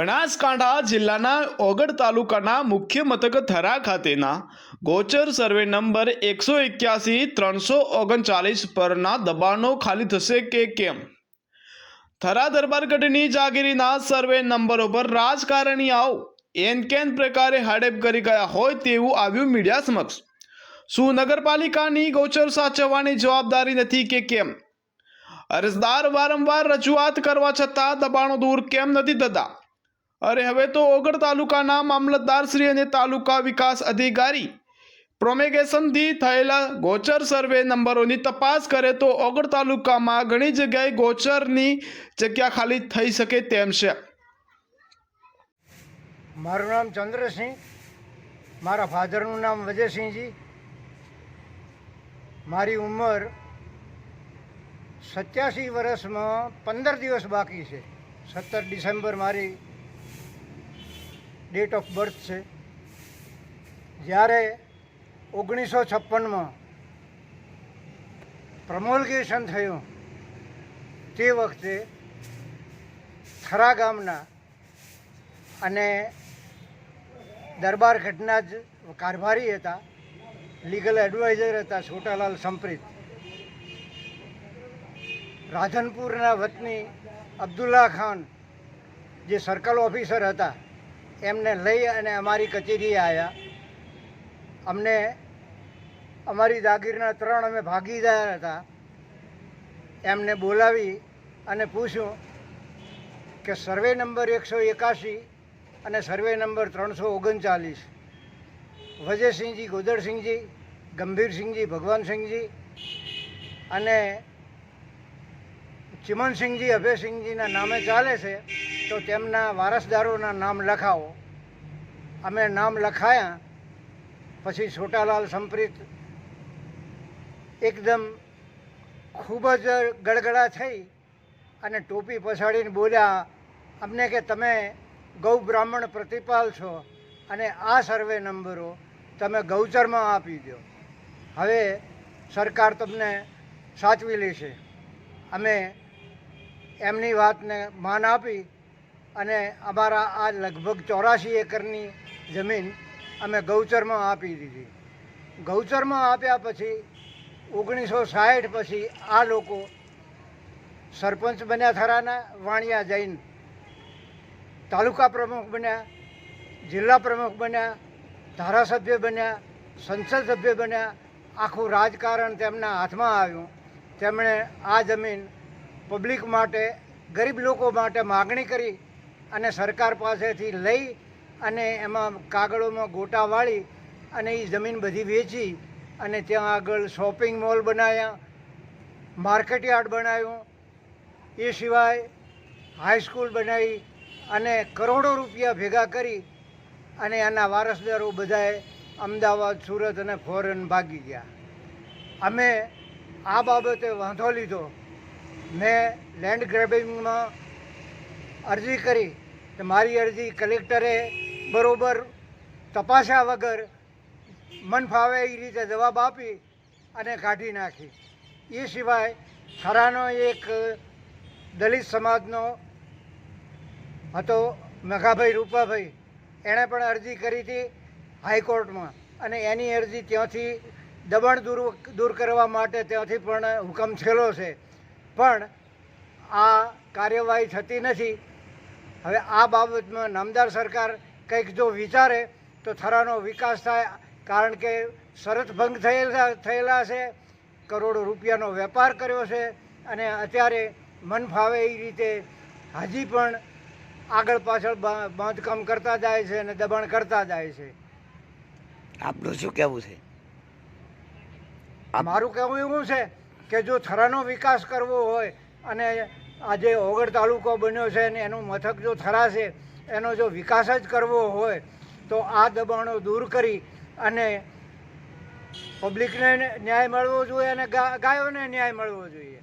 બનાસકાંઠા જિલ્લાના ઓગડ તાલુકાના મુખ્ય મથક થરા ખાતેના ગોચર સર્વે નંબર એકસો એક્યાસી ત્રણસો ઓગણચાલીસ પરના દબાણો ખાલી થશે કે કેમ? થરા દરબારગઢની જાગીરીના સર્વે નંબરો પર એન કેન પ્રકારે હડપ કરી ગયા હોય તેવું આવ્યું મીડિયા સમક્ષ. શું નગરપાલિકાની ગોચર સાચવવાની જવાબદારી નથી કે કેમ? અરજદાર વારંવાર રજૂઆત કરવા છતાં દબાણો દૂર કેમ નથી થતા? અરે હવે તો ઓગળ તાલુકાના મામલતદારશ્રી અને તાલુકા વિકાસ અધિકારી પ્રોમેગેશનથી થયેલા ગોચર સર્વે નંબરોની તપાસ કરે તો ઓગળ તાલુકામાં ઘણી જગ્યાએ ગોચરની જગ્યા ખાલી થઈ શકે તેમ છે. મારું નામ ચંદ્રસિંહ, મારા ફાધરનું નામ વજયસિંહજી. મારી ઉંમર સત્યાસી વર્ષમાં પંદર દિવસ બાકી છે. સત્તર ડિસેમ્બર મારી ડેટ ઓફ બર્થ છે. જ્યારે ઓગણીસો છપ્પનમાં પ્રમોલગેશન થયું, તે વખતે થરા ગામના અને દરબાર ઘટના જ કારભારી હતા લીગલ એડવાઇઝર હતા છોટાલાલ સંપ્રીત. રાધનપુરના વતની અબ્દુલ્લા ખાન જે સર્કલ ઓફિસર હતા એમને લઈ અને અમારી કચેરીએ આવ્યા અમને અમારી જાગીરના ત્રણ અમે ભાગીદાર હતા. એમને બોલાવી અને પૂછ્યું કે સર્વે નંબર એકસો એકાશી અને સર્વે નંબર ત્રણસો ઓગણચાલીસ. વજયસિંહજી ગોદરસિંહજી ગંભીરસિંહજી, ભગવાનસિંહજી અને ચિમનસિંહજી, અભયસિંહજીના નામે ચાલે છે. તો તેમના વારસદારોના નામ લખાવો. અમે નામ લખાયા, પછી છોટાલાલ સંપ્રીત એકદમ ખૂબ જ ગડગડા થઈ અને ટોપી પછાડીને બોલ્યા, અમને કે તમે ગૌ બ્રાહ્મણ પ્રતિપાલ છો અને આ સર્વે નંબરો તમે ગૌચરમાં આપી દો. હવે સરકાર તમને સાચવી લેશે. અમે એમની વાતને માન આપી અને અમારા આ લગભગ ચોરાશી એકરની જમીન અમે ગૌચરમાં આપી દીધી. ગૌચરમાં આપ્યા પછી ઓગણીસો સાહીઠ પછી આ લોકો સરપંચ બન્યા થરાના વાણિયા જૈન, તાલુકા પ્રમુખ બન્યા, જિલ્લા પ્રમુખ બન્યા, ધારાસભ્ય બન્યા, સંસદ સભ્ય બન્યા. આખું રાજકારણ તેમના હાથમાં આવ્યું. તેમણે આ જમીન પબ્લિક માટે, ગરીબ લોકો માટે માગણી કરી. અને સરકાર પાસેથી લઈ અને એમાં કાગળોમાં ગોટા વાળી અને એ જમીન બધી વેચી અને ત્યાં આગળ શોપિંગ મોલ બનાવ્યા માર્કેટ યાર્ડ બનાવ્યું એ સિવાય હાઈસ્કૂલ બનાવી અને કરોડો રૂપિયા ભેગા કરી અને એના વારસદારો બધાએ અમદાવાદ, સુરત અને ફોરેન ભાગી ગયા. અમે આ બાબતે વાંધો લીધો. મેં લેન્ડ ગ્રેબિંગમાં અરજી કરી તો મારી અરજી કલેક્ટરે બરોબર તપાસ્યા વગર મન ફાવે એ રીતે જવાબ આપી અને કાઢી નાખી. એ સિવાય થરાનો એક દલિત સમાજનો હતો મેઘાભાઈ રૂપાભાઈ. એણે પણ અરજી કરી હતી હાઈકોર્ટમાં અને એની અરજી ત્યાંથી દબાણ દૂર દૂર કરવા માટે ત્યાંથી પણ હુકમ છેલો છે. પણ આ કાર્યવાહી થતી નથી. હવે આ બાબતમાં નામદાર સરકાર કંઈક જો વિચારે તો થરાનો વિકાસ થાય કારણ કે શરત ભંગ થયેલા થયેલા છે કરોડો રૂપિયાનો વેપાર કર્યો છે અને અત્યારે મન ફાવે એ રીતે હજી પણ આગળ પાછળ બાંધકામ કરતા જાય છે અને દબાણ કરતા જાય છે. આપનું શું કહેવું છે? મારું કહેવું એવું છે કે જો થરાનો વિકાસ કરવો હોય અને આજે ઓગળ તાલુકો બન્યો છે અને એનું મથક જો થરાશે, એનો જો વિકાસ જ કરવો હોય, તો આ દબાણો દૂર કરી અને પબ્લિકને ન્યાય મળવો જોઈએ અને ગાયોને ન્યાય મળવો જોઈએ.